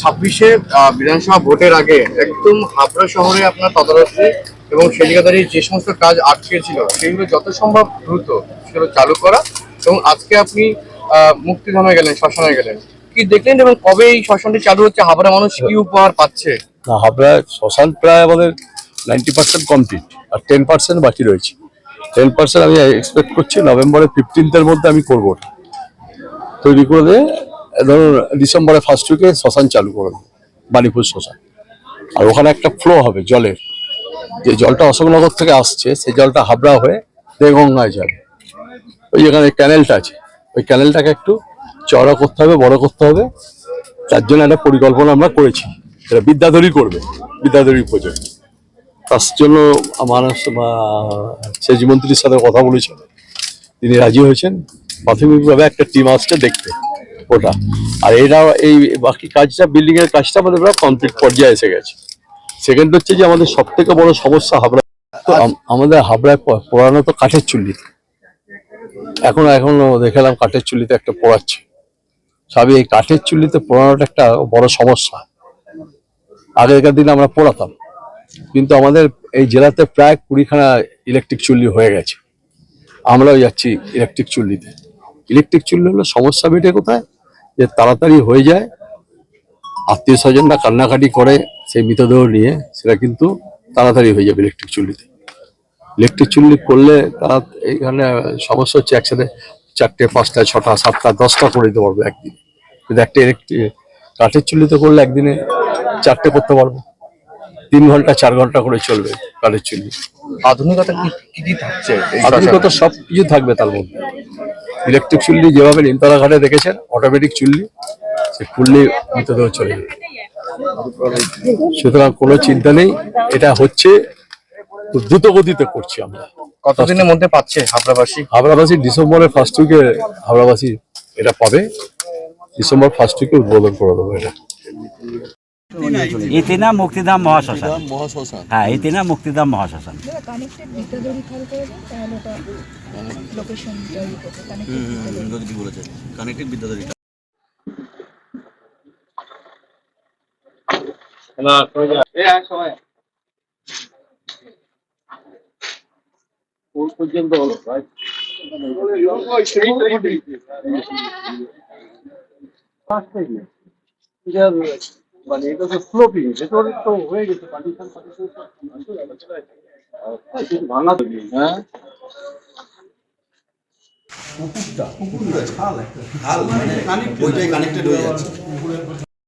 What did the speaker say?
ছাব্বিশে বিধানসভা ভোটের আগে একদম হাবড়া শহরে আপনার তদারকি এবং সেদিকে যে সমস্ত কাজ আটকে ছিল, সেগুলো যত সম্ভব দ্রুত সেগুলো চালু করা এবং আজকে আপনি মুক্তিধামে গেলেন, শ্মশানে গেলেন। কি দেখলেন এবং কবে এই শ্মশানটি চালু হচ্ছে? হাবড়া মানুষ কি উপহার পাচ্ছে? হাবড়া শ্মশান প্রায় আমাদের নাইনটি পার্সেন্ট কমপ্লিট আর টেন পার্সেন্ট বাকি রয়েছে। টেন পার্সেন্ট আমি এক্সপেক্ট করছি, নভেম্বরের ফিফটিনথের মধ্যে আমি করব। তৈরি করে ধরুন ডিসেম্বরের ফার্স্ট উইকে শ্মশান চালু করে দেবো বাণীপুর শ্মশান। আর ওখানে একটা ফ্লো হবে জলের। যে জলটা অশোকনগর থেকে আসছে, সেই জলটা হাবড়া হয়ে দেগঙ্গায় যাবে। ওই যেখানে ক্যানেলটা আছে, ওই ক্যানেলটাকে একটু চওড়া করতে হবে, বড় করতে হবে। তার জন্য একটা পরিকল্পনা আমরা করেছি। এটা বিদ্যাধরী করবে, বিদ্যাধরী প্রজেক্ট তার জন্য মানুষ সেচ মন্ত্রীর সাথে কথা বলেছেন তিনি রাজি হয়েছেন। প্রাথমিকভাবে একটা টিম আসছে দেখতে। ওটা আর এটা এই বাকি কাজটা বিল্ডিং এর কাজটা আমাদের প্রায় কমপ্লিট পর্যায়ে এসে গেছে। সেকেন্ড হচ্ছে যে আমাদের সব থেকে বড় সমস্যা হাবড়া। তো আমাদের হাবড়ায় পোড়ানো তো কাঠের চুল্লি। এখন এখন দেখালাম কাঠের চুল্লিতে একটা পোড়াচ্ছে। সবই এই কাঠের চুল্লিতে পোড়ানোটা একটা বড় সমস্যা। আগেকার দিনে আমরা পোড়াতাম। কিন্তু আমাদের এই জেলাতে প্রায় কুড়িখানা ইলেকট্রিক চুল্লি হয়ে গেছে। আমরাও যাচ্ছি ইলেকট্রিক চুল্লিতে। ইলেকট্রিক চুল্লি হলো সমস্যা মেটে কোথায়? যে তাড়াতাড়ি হয়ে যায় আত্মীয় স্বজনরা কান্নাকাটি করে সেই মৃতদেহ নিয়ে সেটা কিন্তু তাড়াতাড়ি হয়ে যাবে ইলেকট্রিক চুল্লিতে। ইলেকট্রিক চুল্লি করলে তারা এইখানে সমস্যা হচ্ছে একসাথে চারটে পাঁচটা ছটা সাতটা দশটা করে দিতে পারব একদিন। কিন্তু একটা ইলেকট্রিক কাঠের চুল্লিতে করলে একদিনে চারটে করতে পারব। তিন ঘণ্টা চার ঘণ্টা করে চলবে কাঠের চুল্লি। আধুনিকতা কি কি কি থাকছে আধুনিকতা সব কিছু থাকবে তার মধ্যে। ইলেকট্রিক চুল্লি যেভাবে নিমতলা ঘাটে দেখেছেন অটোমেটিক চুল্লি সে খুললে মৃতদেহ চলে যাবে। সুতরাং কোনো চিন্তা নেই এটা হচ্ছে দ্রুত গতিতে করছি আমরা। কতদিনের মধ্যে পাচ্ছে হাবড়াবাসী? হাবড়াবাসী ডিসেম্বরের ফার্স্ট উইকে হাবড়াবাসী এটা পাবে। ডিসেম্বর ফার্স্ট উইকে উদ্বোধন করে দেবো এটা। ইতিনা মুক্তিধাম মহাশ্মশান মহাশ্মশান হ্যাঁ ইতিনা মুক্তিধাম মহাশ্মশান কানেক্টেড বিদ্যাধরী খাল করে মানে এটা তো স্লোপি ভেতরে তো হয়ে গেছে ভাঙা তো হ্যাঁ? হাল মানে ওইটাই কানেক্টেড হয়ে যাচ্ছে।